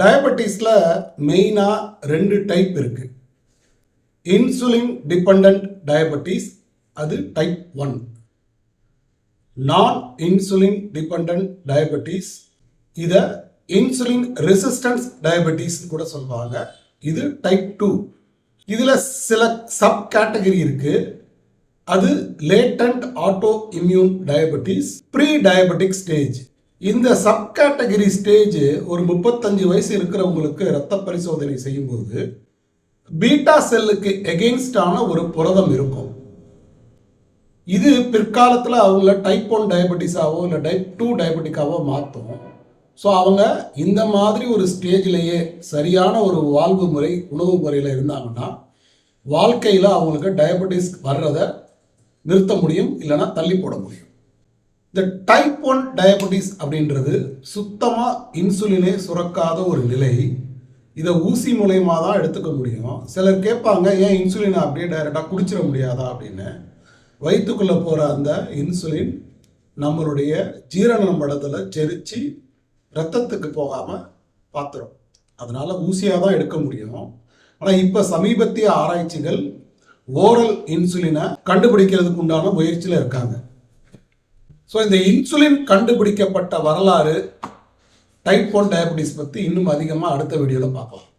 டயபெட்டிஸில் மெயினாக ரெண்டு டைப் இருக்குது இன்சுலின் டிபெண்ட் டயபெட்டிஸ் அது டைப் ஒன். நான் இன்சுலின் டிபெண்ட் டயபெட்டிஸ் இதை இன்சுலின் ரெசிஸ்டன்ஸ் டயபெட்டிஸ் கூட சொல்லுவாங்க இது டைப் டூ. இதில் சில சப் கேட்டகரி இருக்குது அது latent auto immune diabetes pre diabetic stage. இந்த சப்கேட்டகரி ஸ்டேஜ் ஒரு முப்பத்தஞ்சு வயசு இருக்கிறவங்களுக்கு ரத்த பரிசோதனை செய்யும்போது பீட்டா செல்லுக்கு எகெயின்ஸ்டான ஒரு புரதம் இருக்கும். இது பிற்காலத்தில் அவங்கள டைப் ஒன் டயபெட்டிஸாவோ இல்லை டைப் டூ டயபெட்டிக்காவோ மாற்றும் ஸோ அவங்க இந்த மாதிரி ஒரு ஸ்டேஜ்லேயே சரியான ஒரு வாழ்வு முறை உணவு முறையில் இருந்தாங்கன்னா வாழ்க்கையில் அவங்களுக்கு டயபெட்டிஸ் வர்றதை நிறுத்த முடியும் இல்லைன்னா தள்ளி போட முடியும். இந்த டைப் ஒன் டயபெட்டிஸ் அப்படின்றது சுத்தமாக இன்சுலினே சுரக்காத ஒரு நிலை. இதை ஊசி மூலயமா தான் எடுத்துக்க முடியும். சிலர் கேட்பாங்க ஏன் இன்சுலினை அப்படியே டைரெக்டாக குடிச்சிட முடியாதா? அப்படின்னு. வயிற்றுக்குள்ளே போகிற அந்த இன்சுலின் நம்மளுடைய ஜீரண படத்தில் செரித்து ரத்தத்துக்கு போகாமல் பார்த்துரும் அதனால் ஊசியாக தான் எடுக்க முடியும். ஆனால் இப்போ சமீபத்திய ஆராய்ச்சிகள் ஓரல் இன்சுலினை கண்டுபிடிக்கிறதுக்கு உண்டான முயற்சியில் இருக்காங்க. ஸோ இந்த இன்சுலின் கண்டுபிடிக்கப்பட்ட வரலாறு டைப் ஒன் டயபிட்டிஸ் பற்றி இன்னும் அதிகமாக அடுத்த வீடியோவில் பார்க்கலாம்.